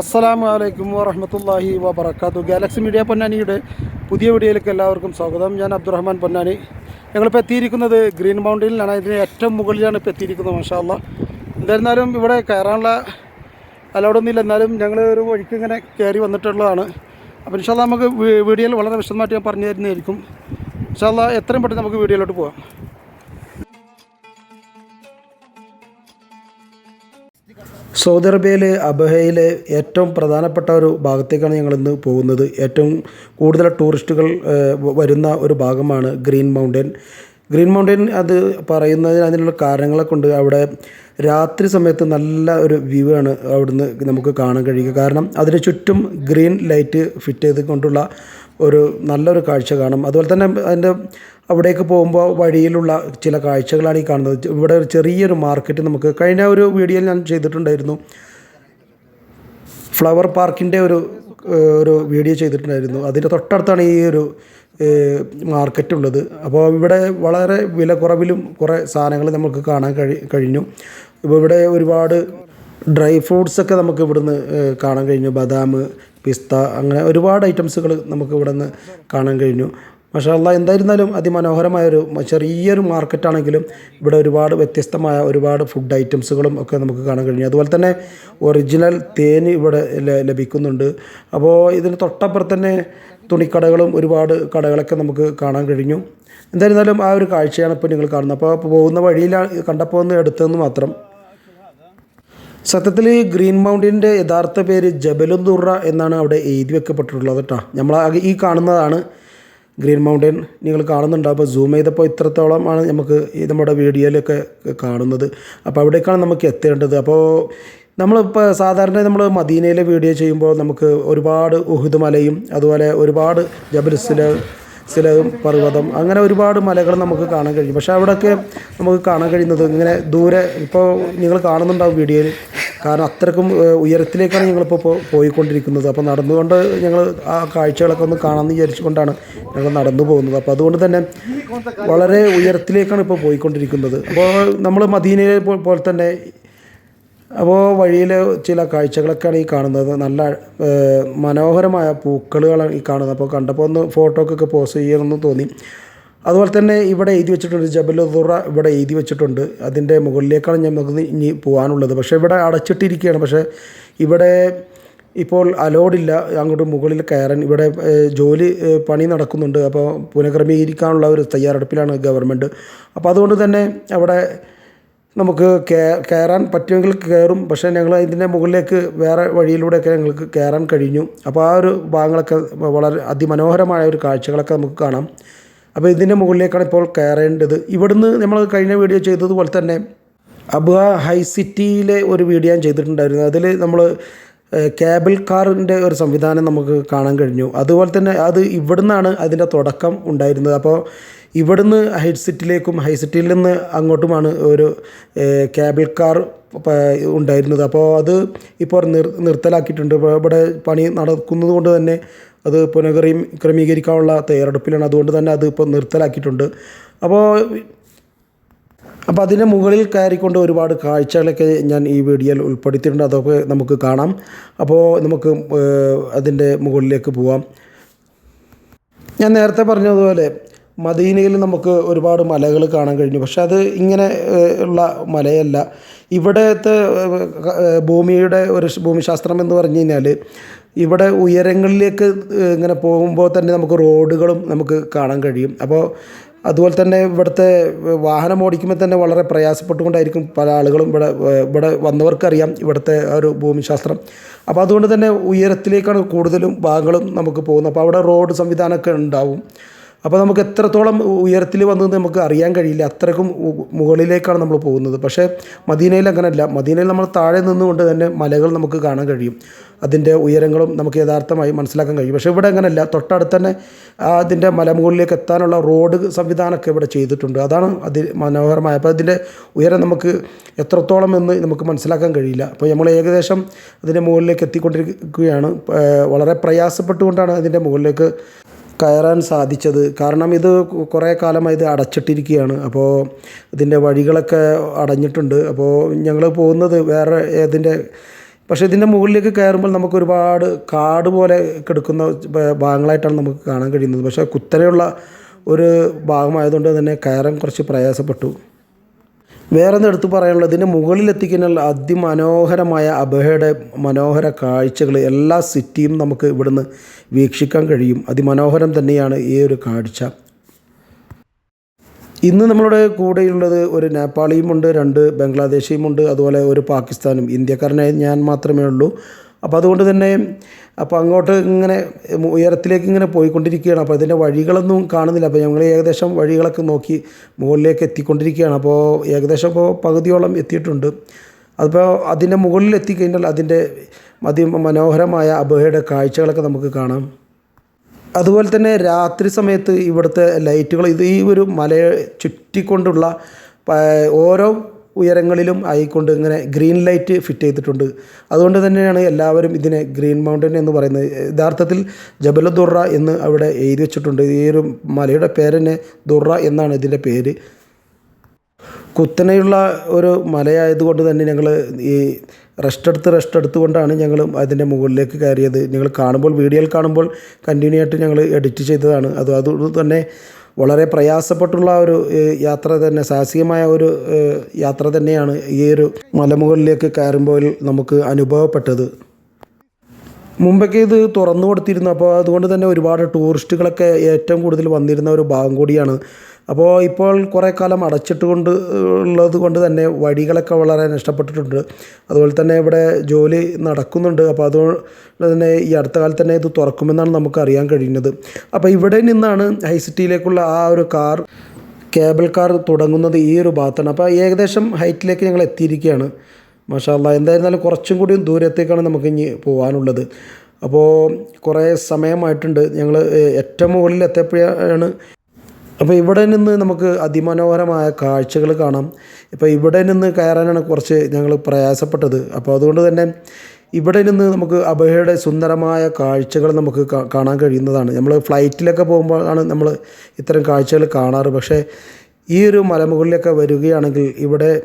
അസ്സലാമു അലൈക്കും വറഹമത്തല്ലാഹി വബർക്കാത്തു ഗാലക്സി മീഡിയ പൊന്നാനിയുടെ പുതിയ വീഡിയോയിലേക്ക് എല്ലാവർക്കും സ്വാഗതം. ഞാൻ അബ്ദുറഹ്മാൻ പൊന്നാനി. ഞങ്ങളിപ്പോൾ എത്തിയിരിക്കുന്നത് ഗ്രീൻ മൗണ്ടനിലാണ് ഇതിന് ഏറ്റവും മുകളിലാണ് ഇപ്പോൾ എത്തിയിരിക്കുന്നത് മാഷാ അല്ലാ എന്തായിരുന്നാലും ഇവിടെ കയറാനുള്ള അലോടൊന്നുമില്ല. എന്നാലും ഞങ്ങൾ ഒരു വഴിക്ക് ഇങ്ങനെ കയറി വന്നിട്ടുള്ളതാണ്. അപ്പോൾ ഇൻഷാല്ല നമുക്ക് വീഡിയോയിൽ വളരെ വിശദമായിട്ട് ഞാൻ പറഞ്ഞു തരുന്നതായിരിക്കും. ഇൻഷാല്ല എത്രയും പെട്ടെന്ന് നമുക്ക് വീഡിയോയിലോട്ട് പോകാം സൗദി അറേബ്യയിലെ അബഹയിലെ ഏറ്റവും പ്രധാനപ്പെട്ട ഒരു ഭാഗത്തേക്കാണ് ഞങ്ങൾ ഇന്ന് പോകുന്നത്. ഏറ്റവും കൂടുതൽ ടൂറിസ്റ്റുകൾ വരുന്ന ഒരു ഭാഗമാണ് ഗ്രീൻ മൗണ്ടൻ. ഗ്രീൻ മൗണ്ടൻ അത് പറയുന്നതിന് അതിനുള്ള കാരണങ്ങളൊക്കെ കൊണ്ട് അവിടെ രാത്രി സമയത്ത് നല്ല ഒരു വ്യൂ ആണ് അവിടുന്ന് നമുക്ക് കാണാൻ കഴിയുക. കാരണം അതിന് ചുറ്റും ഗ്രീൻ ലൈറ്റ് ഫിറ്റ് ചെയ്ത് കൊണ്ടുള്ള ഒരു നല്ലൊരു കാഴ്ച കാണും. അതുപോലെ തന്നെ അതിന്റെ അവിടേക്ക് പോകുമ്പോൾ വഴിയിലുള്ള ചില കാഴ്ചകളാണ് ഈ കാണുന്നത്. ഇവിടെ ഒരു ചെറിയൊരു മാർക്കറ്റ് നമുക്ക് കഴിഞ്ഞ ഒരു വീഡിയോയിൽ ഞാൻ ചെയ്തിട്ടുണ്ടായിരുന്നു. ഫ്ലവർ പാർക്കിന്റെ ഒരു ഒരു വീഡിയോ ചെയ്തിട്ടുണ്ടായിരുന്നു. അതിന്റെ തൊട്ടടുത്താണ് ഈ ഒരു മാർക്കറ്റ് ഉള്ളത്. അപ്പോൾ ഇവിടെ വളരെ വില കുറവിലും കുറേ സാധനങ്ങൾ നമുക്ക് കാണാൻ കഴി കഴിഞ്ഞു. ഇപ്പോൾ ഇവിടെ ഒരുപാട് ഡ്രൈ ഫ്രൂട്ട്സൊക്കെ നമുക്ക് ഇവിടുന്ന് കാണാൻ കഴിഞ്ഞു. ബദാം പിസ്ത അങ്ങനെ ഒരുപാട് ഐറ്റംസുകൾ നമുക്ക് ഇവിടെ നിന്ന് കാണാൻ കഴിഞ്ഞു. പക്ഷേ അല്ല എന്തായിരുന്നാലും അതിമനോഹരമായൊരു ചെറിയൊരു മാർക്കറ്റാണെങ്കിലും ഇവിടെ ഒരുപാട് വ്യത്യസ്തമായ ഒരുപാട് ഫുഡ് ഐറ്റംസുകളും ഒക്കെ നമുക്ക് കാണാൻ കഴിഞ്ഞു. അതുപോലെ തന്നെ ഒറിജിനൽ തേൻ ഇവിടെ ലഭിക്കുന്നുണ്ട്. അപ്പോൾ ഇതിന് തൊട്ടപ്പുറത്ത് തന്നെ തുണിക്കടകളും ഒരുപാട് കടകളൊക്കെ നമുക്ക് കാണാൻ കഴിഞ്ഞു. എന്തായിരുന്നാലും ആ ഒരു കാഴ്ചയാണ് ഇപ്പോൾ നിങ്ങൾ കാണുന്നത്. അപ്പോൾ പോകുന്ന വഴിയിലാണ് കണ്ടപ്പോൾ ഒന്ന് എടുത്തതെന്ന് മാത്രം. സത്യത്തിൽ ഈ ഗ്രീൻ മൗണ്ടിന്റെ യഥാർത്ഥ പേര് ജബലുദുറ എന്നാണ് അവിടെ എഴുതി വെക്കപ്പെട്ടിട്ടുള്ളത് കേട്ടോ. നമ്മൾ ഈ കാണുന്നതാണ് ഗ്രീൻ മൗണ്ടൻ. നിങ്ങൾ കാണുന്നുണ്ട്. അപ്പോൾ സൂം ചെയ്തപ്പോൾ ഇത്രത്തോളം ആണ് നമുക്ക് നമ്മുടെ വീഡിയോയിലൊക്കെ കാണുന്നത്. അപ്പോൾ അവിടേക്കാണ് നമുക്ക് എത്തേണ്ടത്. അപ്പോൾ നമ്മളിപ്പോൾ സാധാരണ നമ്മൾ മദീനയിലെ വീഡിയോ ചെയ്യുമ്പോൾ നമുക്ക് ഒരുപാട് ഉഹുദ് മലയും അതുപോലെ ഒരുപാട് ജബലുസില സിലവും പർവതം അങ്ങനെ ഒരുപാട് മലകൾ നമുക്ക് കാണാൻ കഴിയും. പക്ഷേ അവിടെയൊക്കെ നമുക്ക് കാണാൻ കഴിയുന്നത് ഇങ്ങനെ ദൂരെ ഇപ്പോൾ നിങ്ങൾ കാണുന്നുണ്ടാവും വീഡിയോയിൽ. കാരണം അത്രക്കും ഉയരത്തിലേക്കാണ് ഞങ്ങളിപ്പോൾ പോയിക്കൊണ്ടിരിക്കുന്നത്. അപ്പോൾ നടന്നുകൊണ്ട് ഞങ്ങൾ ആ കാഴ്ചകളൊക്കെ ഒന്ന് കാണാമെന്ന് വിചാരിച്ചുകൊണ്ടാണ് ഞങ്ങൾ നടന്നു പോകുന്നത്. അപ്പോൾ അതുകൊണ്ട് തന്നെ വളരെ ഉയരത്തിലേക്കാണ് ഇപ്പോൾ പോയിക്കൊണ്ടിരിക്കുന്നത്. അപ്പോൾ നമ്മൾ മദീനയെ പോലെ തന്നെ അപ്പോൾ വഴിയിലെ ചില കാഴ്ചകളൊക്കെയാണ് ഈ കാണുന്നത്. നല്ല മനോഹരമായ പൂക്കളുകളാണ് ഈ കാണുന്നത്. അപ്പോൾ കണ്ടപ്പോൾ ഒന്ന് ഫോട്ടോക്കൊക്കെ പോസ്റ്റ് ചെയ്യണമെന്ന് തോന്നി. അതുപോലെ തന്നെ ഇവിടെ എഴുതി വെച്ചിട്ടുണ്ട് ജബലുദുറ ഇവിടെ എഴുതി വെച്ചിട്ടുണ്ട്. അതിന്റെ മുകളിലേക്കാണ് നമുക്ക് ഇനി പോകാനുള്ളത്. പക്ഷേ ഇവിടെ അടച്ചിട്ടിരിക്കുകയാണ്. പക്ഷേ ഇവിടെ ഇപ്പോൾ അലോഡില്ല അങ്ങോട്ട് മുകളിൽ കയറാൻ ഇവിടെ ജോലി പണി നടക്കുന്നുണ്ട്. അപ്പോൾ പുനഃക്രമീകരിക്കാനുള്ള ഒരു തയ്യാറെടുപ്പിലാണ് ഗവൺമെന്റ്. അപ്പോൾ അതുകൊണ്ട് തന്നെ അവിടെ നമുക്ക് കയറാൻ പറ്റുമെങ്കിൽ കയറും. പക്ഷേ ഞങ്ങൾ ഇതിന്റെ മുകളിലേക്ക് വേറെ വഴിയിലൂടെയൊക്കെ ഞങ്ങൾക്ക് കയറാൻ കഴിഞ്ഞു. അപ്പോൾ ആ ഒരു ഭാഗങ്ങളൊക്കെ വളരെ അതിമനോഹരമായ ഒരു കാഴ്ചകളൊക്കെ നമുക്ക് കാണാം. അപ്പോൾ ഇതിന്റെ മുകളിലേക്കാണ് ഇപ്പോൾ കയറേണ്ടത്. ഇവിടുന്ന് നമ്മൾ കഴിഞ്ഞ വീഡിയോ ചെയ്തതുപോലെ തന്നെ അബുഹ ഹൈ സിറ്റിയിലെ ഒരു വീഡിയോ ഞാൻ ചെയ്തിട്ടുണ്ടായിരുന്നു. അതിൽ നമ്മൾ കേബിൾ കാറിന്റെ ഒരു സംവിധാനം നമുക്ക് കാണാൻ കഴിഞ്ഞു. അതുപോലെ തന്നെ അത് ഇവിടുന്നാണ് അതിന്റെ തുടക്കം ഉണ്ടായിരുന്നത്. അപ്പോൾ ഇവിടുന്ന് ഹൈ സിറ്റിയിലേക്കും ഹൈ സിറ്റിയിൽ നിന്ന് അങ്ങോട്ടുമാണ് ഒരു കേബിൾ കാർ ഉണ്ടായിരുന്നത്. അപ്പോൾ അത് ഇപ്പോൾ നിർ നിർത്തലാക്കിയിട്ടുണ്ട്. ഇവിടെ പണി നടക്കുന്നത് കൊണ്ട് തന്നെ അത് പുനഃക്രമീ ക്രമീകരിക്കാനുള്ള തയ്യാറെടുപ്പിലാണ്. അതുകൊണ്ട് തന്നെ അത് ഇപ്പോൾ നിർത്തലാക്കിയിട്ടുണ്ട്. അപ്പോൾ അപ്പോൾ അതിന്റെ മുകളിൽ കയറിക്കൊണ്ട് ഒരുപാട് കാഴ്ചകളൊക്കെ ഞാൻ ഈ വീഡിയോയിൽ ഉൾപ്പെടുത്തിയിട്ടുണ്ട്. അതൊക്കെ നമുക്ക് കാണാം. അപ്പോൾ നമുക്ക് അതിന്റെ മുകളിലേക്ക് പോവാം. ഞാൻ നേരത്തെ പറഞ്ഞതുപോലെ മദീനയിൽ നമുക്ക് ഒരുപാട് മലകൾ കാണാൻ കഴിഞ്ഞു. പക്ഷെ അത് ഇങ്ങനെ ഉള്ള മലയല്ല. ഇവിടത്തെ ഭൂമിയുടെ ഒരു ഭൂമിശാസ്ത്രം എന്ന് പറഞ്ഞു കഴിഞ്ഞാൽ ഇവിടെ ഉയരങ്ങളിലേക്ക് ഇങ്ങനെ പോകുമ്പോൾ തന്നെ നമുക്ക് റോഡുകളും നമുക്ക് കാണാൻ കഴിയും. അപ്പോൾ അതുപോലെ തന്നെ ഇവിടുത്തെ വാഹനം ഓടിക്കുമ്പോൾ തന്നെ വളരെ പ്രയാസപ്പെട്ടുകൊണ്ടായിരിക്കും പല ആളുകളും ഇവിടെ ഇവിടെ വന്നവർക്കറിയാം ഇവിടുത്തെ ഒരു ഭൂമിശാസ്ത്രം. അപ്പോൾ അതുകൊണ്ട് തന്നെ ഉയരത്തിലേക്കാണ് കൂടുതലും ഭാഗങ്ങളും നമുക്ക് പോകുന്നത്. അപ്പോൾ അവിടെ റോഡ് സംവിധാനമൊക്കെ ഉണ്ടാവും. അപ്പോൾ നമുക്ക് എത്രത്തോളം ഉയരത്തിൽ വന്നത് നമുക്ക് അറിയാൻ കഴിയില്ല. അത്രക്കും മുകളിലേക്കാണ് നമ്മൾ പോകുന്നത്. പക്ഷേ മദീനയിൽ അങ്ങനെയല്ല മദീനയിൽ നമ്മൾ താഴെ നിന്നുകൊണ്ട് തന്നെ മലകൾ നമുക്ക് കാണാൻ കഴിയും. അതിന്റെ ഉയരങ്ങളും നമുക്ക് യഥാർത്ഥമായി മനസ്സിലാക്കാൻ കഴിയും. പക്ഷേ ഇവിടെ അങ്ങനെയല്ല തൊട്ടടുത്ത് തന്നെ അതിന്റെ മലമുകളിലേക്ക് എത്താനുള്ള റോഡ് സംവിധാനമൊക്കെ ഇവിടെ ചെയ്തിട്ടുണ്ട്. അതാണ് അതി മനോഹരമായ. അപ്പോൾ അതിന്റെ ഉയരം നമുക്ക് എത്രത്തോളം എന്ന് നമുക്ക് മനസ്സിലാക്കാൻ കഴിയില്ല. അപ്പോൾ നമ്മൾ ഏകദേശം അതിന്റെ മുകളിലേക്ക് എത്തിക്കൊണ്ടിരിക്കുകയാണ്. വളരെ പ്രയാസപ്പെട്ടുകൊണ്ടാണ് അതിന്റെ മുകളിലേക്ക് കയറാൻ സാധിച്ചത്. കാരണം ഇത് കുറേ കാലമായി ഇത് അടച്ചിട്ടിരിക്കുകയാണ്. അപ്പോൾ ഇതിന്റെ വഴികളൊക്കെ അടഞ്ഞിട്ടുണ്ട്. അപ്പോൾ ഞങ്ങൾ പോകുന്നത് വേറെ ഏതിന്റെ പക്ഷേ ഇതിന്റെ മുകളിലേക്ക് കയറുമ്പോൾ നമുക്ക് ഒരുപാട് കാട് പോലെ കിടക്കുന്ന ഭാഗങ്ങളായിട്ടാണ് നമുക്ക് കാണാൻ കഴിയുന്നത്. പക്ഷേ കുത്തനെയുള്ള ഒരു ഭാഗമായതുകൊണ്ട് തന്നെ കയറാൻ കുറച്ച് പ്രയാസപ്പെട്ടു. വേറെ ഒന്ന് എടുത്തു പറയാനുള്ളത് ഇതിന്റെ മുകളിലെത്തിക്കുന്ന അതിമനോഹരമായ അബഹയുടെ മനോഹര കാഴ്ചകൾ എല്ലാ സിറ്റിയും നമുക്ക് ഇവിടുന്ന് വീക്ഷിക്കാൻ കഴിയും. അതിമനോഹരം തന്നെയാണ് ഈ ഒരു കാഴ്ച. ഇന്ന് നമ്മളുടെ കൂടെയുള്ളത് ഒരു നേപ്പാളിയുമുണ്ട് രണ്ട് ബംഗ്ലാദേശിയുമുണ്ട് അതുപോലെ ഒരു പാകിസ്ഥാനും. ഇന്ത്യക്കാരനായി ഞാൻ മാത്രമേ ഉള്ളൂ. അപ്പോൾ അതുകൊണ്ട് തന്നെ അപ്പോൾ അങ്ങോട്ട് ഇങ്ങനെ ഉയരത്തിലേക്ക് ഇങ്ങനെ പോയിക്കൊണ്ടിരിക്കുകയാണ്. അപ്പോൾ അതിന്റെ വഴികളൊന്നും കാണുന്നില്ല. അപ്പോൾ ഞങ്ങൾ ഏകദേശം വഴികളൊക്കെ നോക്കി മുകളിലേക്ക് എത്തിക്കൊണ്ടിരിക്കുകയാണ്. അപ്പോൾ ഏകദേശം ഇപ്പോൾ പകുതിയോളം എത്തിയിട്ടുണ്ട്. അതിപ്പോൾ അതിന്റെ മുകളിൽ എത്തിക്കഴിഞ്ഞാൽ അതിന്റെ അതി മനോഹരമായ അബഹയുടെ കാഴ്ചകളൊക്കെ നമുക്ക് കാണാം. അതുപോലെ തന്നെ രാത്രി സമയത്ത് ഇവിടുത്തെ ലൈറ്റുകൾ ഇത് ഈ ഒരു മലയെ ചുറ്റിക്കൊണ്ടുള്ള ഓരോ ഉയരങ്ങളിലും ആയിക്കൊണ്ട് ഇങ്ങനെ ഗ്രീൻ ലൈറ്റ് ഫിറ്റ് ചെയ്തിട്ടുണ്ട്. അതുകൊണ്ട് തന്നെയാണ് എല്ലാവരും ഇതിനെ ഗ്രീൻ മൗണ്ടൻ എന്ന് പറയുന്നത്. യഥാർത്ഥത്തിൽ ജബല ദുറ എന്ന് അവിടെ എഴുതി വെച്ചിട്ടുണ്ട്. ഈ ഒരു മലയുടെ പേര് തന്നെ ദുറ എന്നാണ് ഇതിന്റെ പേര്. കുത്തനെയുള്ള ഒരു മലയായതുകൊണ്ട് തന്നെ ഞങ്ങൾ ഈ റെസ്റ്റ് എടുത്ത് റെസ്റ്റ് എടുത്തുകൊണ്ടാണ് ഞങ്ങൾ അതിന്റെ മുകളിലേക്ക് കയറിയത്. നിങ്ങൾ കാണുമ്പോൾ വീഡിയോയിൽ കാണുമ്പോൾ കണ്ടിന്യൂ ആയിട്ട് ഞങ്ങൾ എഡിറ്റ് ചെയ്തതാണ്. അത് അതുകൊണ്ട് തന്നെ വളരെ പ്രയാസപ്പെട്ടുള്ള ഒരു യാത്ര തന്നെ സാഹസികമായ ഒരു യാത്ര തന്നെയാണ് ഈ ഒരു മലമുകളിലേക്ക് കയറുമ്പോൾ നമുക്ക് അനുഭവപ്പെട്ടത്. മുമ്പൊക്കെ ഇത് തുറന്നു കൊടുത്തിരുന്നു. അപ്പോൾ അതുകൊണ്ട് തന്നെ ഒരുപാട് ടൂറിസ്റ്റുകളൊക്കെ ഏറ്റവും കൂടുതൽ വന്നിരുന്ന ഒരു ഭാഗം കൂടിയാണ് അപ്പോൾ ഇപ്പോൾ കുറേ കാലം അടച്ചിട്ട് കൊണ്ട് ഉള്ളത് കൊണ്ട് തന്നെ വഴികളൊക്കെ വളരെ നഷ്ടപ്പെട്ടിട്ടുണ്ട്. അതുപോലെ തന്നെ ഇവിടെ ജോലി നടക്കുന്നുണ്ട്. അപ്പോൾ അതുകൊണ്ട് തന്നെ ഈ അടുത്ത കാലത്ത് തന്നെ ഇത് തുറക്കുമെന്നാണ് നമുക്ക് അറിയാൻ കഴിയുന്നത്. അപ്പോൾ ഇവിടെ നിന്നാണ് ഹൈ സിറ്റിയിലേക്കുള്ള ആ ഒരു കാർ കേബിൾ കാർ തുടങ്ങുന്നത് ഈ ഒരു ഭാഗത്താണ്. അപ്പോൾ ഏകദേശം ഹൈറ്റിലേക്ക് ഞങ്ങൾ എത്തിയിരിക്കുകയാണ്. മാഷാല്ല എന്തായിരുന്നാലും കുറച്ചും കൂടി ദൂരത്തേക്കാണ് നമുക്ക് ഇനി പോകാനുള്ളത് അപ്പോൾ കുറേ സമയമായിട്ടുണ്ട്. ഞങ്ങൾ ഏറ്റവും മുകളിൽ എത്തിയപ്പോഴാണ് അപ്പോൾ ഇവിടെ നിന്ന് നമുക്ക് അതിമനോഹരമായ കാഴ്ചകൾ കാണാം. ഇപ്പോൾ ഇവിടെ നിന്ന് കയറാനാണ് കുറച്ച് ഞങ്ങൾ പ്രയാസപ്പെട്ടത്. അപ്പോൾ അതുകൊണ്ട് തന്നെ ഇവിടെ നിന്ന് നമുക്ക് അബഹയുടെ സുന്ദരമായ കാഴ്ചകൾ നമുക്ക് കാണാൻ കഴിയുന്നതാണ്. നമ്മൾ ഫ്ലൈറ്റിലൊക്കെ പോകുമ്പോഴാണ് നമ്മൾ ഇത്തരം കാഴ്ചകൾ കാണാറ്. പക്ഷേ ഈ ഒരു മലമുകളിലൊക്കെ വരികയാണെങ്കിൽ ഇവിടെ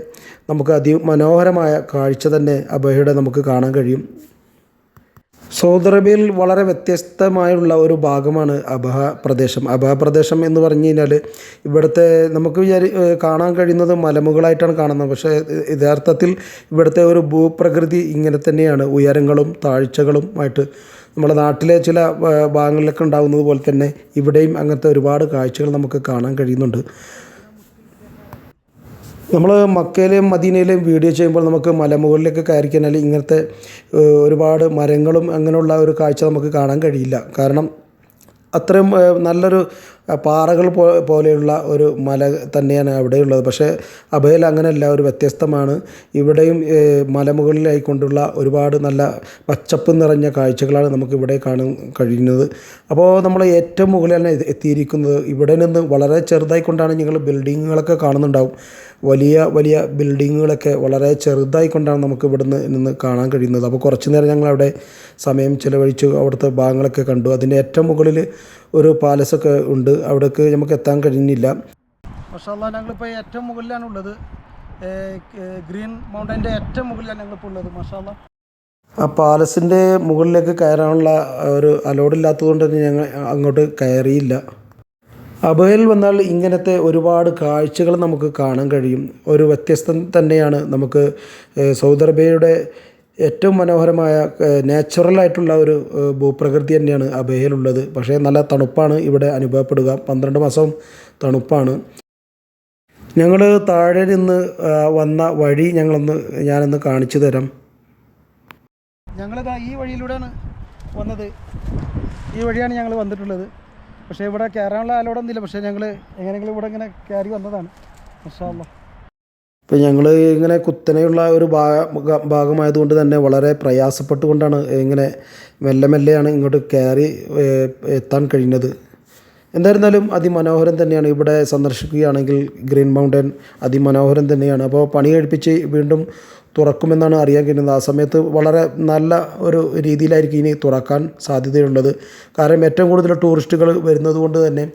നമുക്ക് അതിമനോഹരമായ കാഴ്ച തന്നെ അബഹയുടെ നമുക്ക് കാണാൻ കഴിയും. സൗദി വളരെ വ്യത്യസ്തമായുള്ള ഒരു ഭാഗമാണ് അബഹ പ്രദേശം. അബഹ പ്രദേശം എന്ന് പറഞ്ഞു കഴിഞ്ഞാൽ ഇവിടുത്തെ നമുക്ക് വിചാരി കാണാൻ കഴിയുന്നത് മലമുകളായിട്ടാണ് കാണുന്നത്. പക്ഷേ യഥാർത്ഥത്തിൽ ഇവിടുത്തെ ഒരു ഭൂപ്രകൃതി ഇങ്ങനെ തന്നെയാണ്. ഉയരങ്ങളും താഴ്ചകളും ആയിട്ട് നമ്മുടെ നാട്ടിലെ ചില ഭാഗങ്ങളിലൊക്കെ ഉണ്ടാകുന്നത് പോലെ തന്നെ ഇവിടെയും അങ്ങനത്തെ ഒരുപാട് കാഴ്ചകൾ നമുക്ക് കാണാൻ കഴിയുന്നുണ്ട്. നമ്മൾ മക്കയിലെയും മദീനയിലെയും വീഡിയോ ചെയ്യുമ്പോൾ നമുക്ക് മലമുകളിലേക്ക് കയറി കഴിഞ്ഞാൽ ഇങ്ങനത്തെ ഒരുപാട് മരങ്ങളും അങ്ങനെയുള്ള ഒരു കാഴ്ച നമുക്ക് കാണാൻ കഴിയില്ല. കാരണം അത്രയും നല്ലൊരു പാറകൾ പോ പോലെയുള്ള ഒരു മല തന്നെയാണ് അവിടെയുള്ളത്. പക്ഷേ അഭയിൽ അങ്ങനെയല്ല ഒരു വ്യത്യസ്തമാണ്. ഇവിടെയും മലമുകളിലായിക്കൊണ്ടുള്ള ഒരുപാട് നല്ല പച്ചപ്പ് നിറഞ്ഞ കാഴ്ചകളാണ് നമുക്ക് ഇവിടെ കാണാൻ കഴിയുന്നത്. അപ്പോൾ നമ്മൾ ഏറ്റവും മുകളിലാണ് എത്തിയിരിക്കുന്നത് ഇവിടെ നിന്ന് വളരെ ചെറുതായിക്കൊണ്ടാണ് നിങ്ങൾ ബിൽഡിങ്ങുകളൊക്കെ കാണുന്നുണ്ടാവും. വലിയ വലിയ ബിൽഡിങ്ങുകളൊക്കെ വളരെ ചെറുതായിക്കൊണ്ടാണ് നമുക്ക് ഇവിടുന്ന് നിന്ന് കാണാൻ കഴിയുന്നത്. അപ്പോൾ കുറച്ച് നേരം ഞങ്ങൾ അവിടെ സമയം ചിലവഴിച്ചു അവിടുത്തെ ഭാഗങ്ങളൊക്കെ കണ്ടു. അതിന്റെ ഏറ്റവും മുകളിൽ ഒരു പാലസൊക്കെ ഉണ്ട്. അവിടേക്ക് നമുക്ക് എത്താൻ കഴിഞ്ഞില്ല. മഷാല്ല ഞങ്ങളിപ്പോൾ ഏറ്റവും മുകളിലാണ് ഉള്ളത്. ഗ്രീൻ മൗണ്ടന്റെ ഏറ്റവും മുകളിലാണ് ഞങ്ങളിപ്പോൾ ഉള്ളത് മഷാല്ല. ആ പാലസിന്റെ മുകളിലേക്ക് കയറാനുള്ള ഒരു അലോഡ് ഇല്ലാത്തതുകൊണ്ട് തന്നെ ഞങ്ങൾ അങ്ങോട്ട് കയറിയില്ല. അബഹയിൽ വന്നാൽ ഇങ്ങനത്തെ ഒരുപാട് കാഴ്ചകൾ നമുക്ക് കാണാൻ കഴിയും. ഒരു വ്യത്യസ്തം തന്നെയാണ് നമുക്ക് സൗദി അറേബ്യയുടെ ഏറ്റവും മനോഹരമായ നാച്ചുറലായിട്ടുള്ള ഒരു ഭൂപ്രകൃതി തന്നെയാണ് അബേഹയിലുള്ളത് പക്ഷേ നല്ല തണുപ്പാണ് ഇവിടെ അനുഭവപ്പെടുക. പന്ത്രണ്ട് മാസവും തണുപ്പാണ്. ഞങ്ങൾ താഴെ നിന്ന് വന്ന വഴി ഞങ്ങളൊന്ന് ഞാനൊന്ന് കാണിച്ചു തരാം. ഞങ്ങളിതാ ഈ വഴിയിലൂടെയാണ് വന്നത്. ഈ വഴിയാണ് ഞങ്ങൾ വന്നിട്ടുള്ളത്. പക്ഷേ ഇവിടെ കയറാനുള്ള ആലോടൊന്നുമില്ല പക്ഷേ ഞങ്ങൾ എങ്ങനെയെങ്കിലും ഇവിടെ ഇങ്ങനെ കയറി വന്നതാണ്. മഷാല്ല ഇപ്പം ഞങ്ങൾ ഇങ്ങനെ കുത്തനെയുള്ള ഒരു ഭാഗ ഭാഗമായതുകൊണ്ട് തന്നെ വളരെ പ്രയാസപ്പെട്ടുകൊണ്ടാണ് ഇങ്ങനെ മെല്ലെ മെല്ലെയാണ് ഇങ്ങോട്ട് കയറി എത്താൻ കഴിഞ്ഞത് എന്തായിരുന്നാലും അതിമനോഹരം തന്നെയാണ്. ഇവിടെ സന്ദർശിക്കുകയാണെങ്കിൽ ഗ്രീൻ മൗണ്ടൻ അതിമനോഹരം തന്നെയാണ്. അപ്പോൾ പണി കഴിപ്പിച്ച് വീണ്ടും തുറക്കുമെന്നാണ് അറിയാൻ കഴിയുന്നത്. ആ സമയത്ത് വളരെ നല്ല ഒരു രീതിയിലായിരിക്കും ഇനി തുറക്കാൻ സാധ്യതയുള്ളത്. കാരണം ഏറ്റവും കൂടുതൽ ടൂറിസ്റ്റുകൾ വരുന്നത് കൊണ്ട് തന്നെ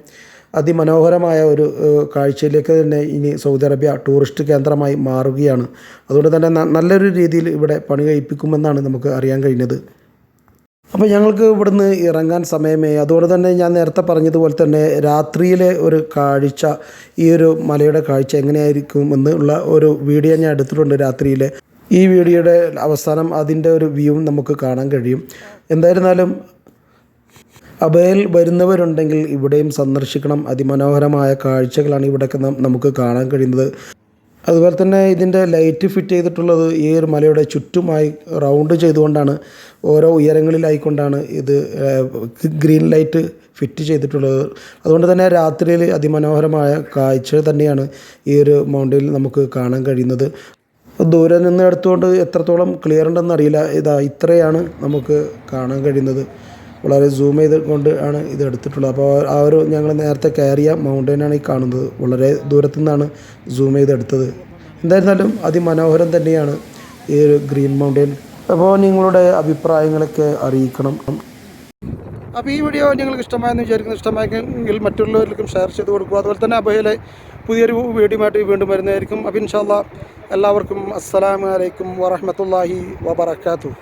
അതിമനോഹരമായ ഒരു കാഴ്ചയിലേക്ക് തന്നെ ഇനി സൗദി അറേബ്യ ടൂറിസ്റ്റ് കേന്ദ്രമായി മാറുകയാണ്. അതുകൊണ്ട് തന്നെ നല്ലൊരു രീതിയിൽ ഇവിടെ പണി കഴിപ്പിക്കുമെന്നാണ് നമുക്ക് അറിയാൻ കഴിഞ്ഞത്. അപ്പോൾ ഞങ്ങൾക്ക് ഇവിടുന്ന് ഇറങ്ങാൻ സമയമേ. അതുകൊണ്ട് തന്നെ ഞാൻ നേരത്തെ പറഞ്ഞതുപോലെ തന്നെ രാത്രിയിലെ ഒരു കാഴ്ച ഈ ഒരു മലയുടെ കാഴ്ച എങ്ങനെയായിരിക്കും എന്നുള്ള ഒരു വീഡിയോ ഞാൻ എടുത്തിട്ടുണ്ട് രാത്രിയിലെ. ഈ വീഡിയോയുടെ അവസാനം അതിന്റെ ഒരു വ്യൂവും നമുക്ക് കാണാൻ കഴിയും. എന്തായിരുന്നാലും അബയിൽ വരുന്നവരുണ്ടെങ്കിൽ ഇവിടെയും സന്ദർശിക്കണം. അതിമനോഹരമായ കാഴ്ചകളാണ് ഇവിടെയൊക്കെ നമുക്ക് കാണാൻ കഴിയുന്നത്. അതുപോലെ തന്നെ ഇതിന്റെ ലൈറ്റ് ഫിറ്റ് ചെയ്തിട്ടുള്ളത് ഈ ഒരു മലയുടെ ചുറ്റുമായി റൗണ്ട് ചെയ്തുകൊണ്ടാണ്. ഓരോ ഉയരങ്ങളിലായിക്കൊണ്ടാണ് ഇത് ഗ്രീൻ ലൈറ്റ് ഫിറ്റ് ചെയ്തിട്ടുള്ളത്. അതുകൊണ്ട് തന്നെ രാത്രിയിൽ അതിമനോഹരമായ കാഴ്ച തന്നെയാണ് ഈ ഒരു മൗണ്ടനിൽ നമുക്ക് കാണാൻ കഴിയുന്നത്. ദൂരെ നിന്ന് എടുത്തുകൊണ്ട് എത്രത്തോളം ക്ലിയർ ഉണ്ടെന്ന് അറിയില്ല. ഇതാ ഇത്രയാണ് നമുക്ക് കാണാൻ കഴിയുന്നത്. വളരെ സൂം ചെയ്ത് കൊണ്ട് ആണ് ഇത് എടുത്തിട്ടുള്ളത്. അപ്പോൾ ആ ഒരു ഞങ്ങൾ നേരത്തെ കയറിയ മൗണ്ടനാണ് ഈ കാണുന്നത്. വളരെ ദൂരത്തു നിന്നാണ് സൂം ചെയ്തെടുത്തത് എന്തായിരുന്നാലും അതിമനോഹരം തന്നെയാണ് ഈ ഒരു ഗ്രീൻ മൗണ്ടൈൻ അപ്പോൾ നിങ്ങളുടെ അഭിപ്രായങ്ങളൊക്കെ അറിയിക്കണം. അപ്പോൾ ഈ വീഡിയോ നിങ്ങൾക്ക് ഇഷ്ടമായെന്ന് വിചാരിക്കുന്നു. ഇഷ്ടമായെങ്കിൽ മറ്റുള്ളവർക്കും ഷെയർ ചെയ്ത് കൊടുക്കുക. അതുപോലെ തന്നെ അബഹയിലെ പുതിയൊരു വീഡിയോയുമായിട്ട് വീണ്ടും വരുന്നതായിരിക്കും. അപ്പോൾ ഇൻഷാല്ല എല്ലാവർക്കും അസ്സലാമു അലൈക്കും വറഹ്മത്തുള്ളാഹി വബറകാതുഹു.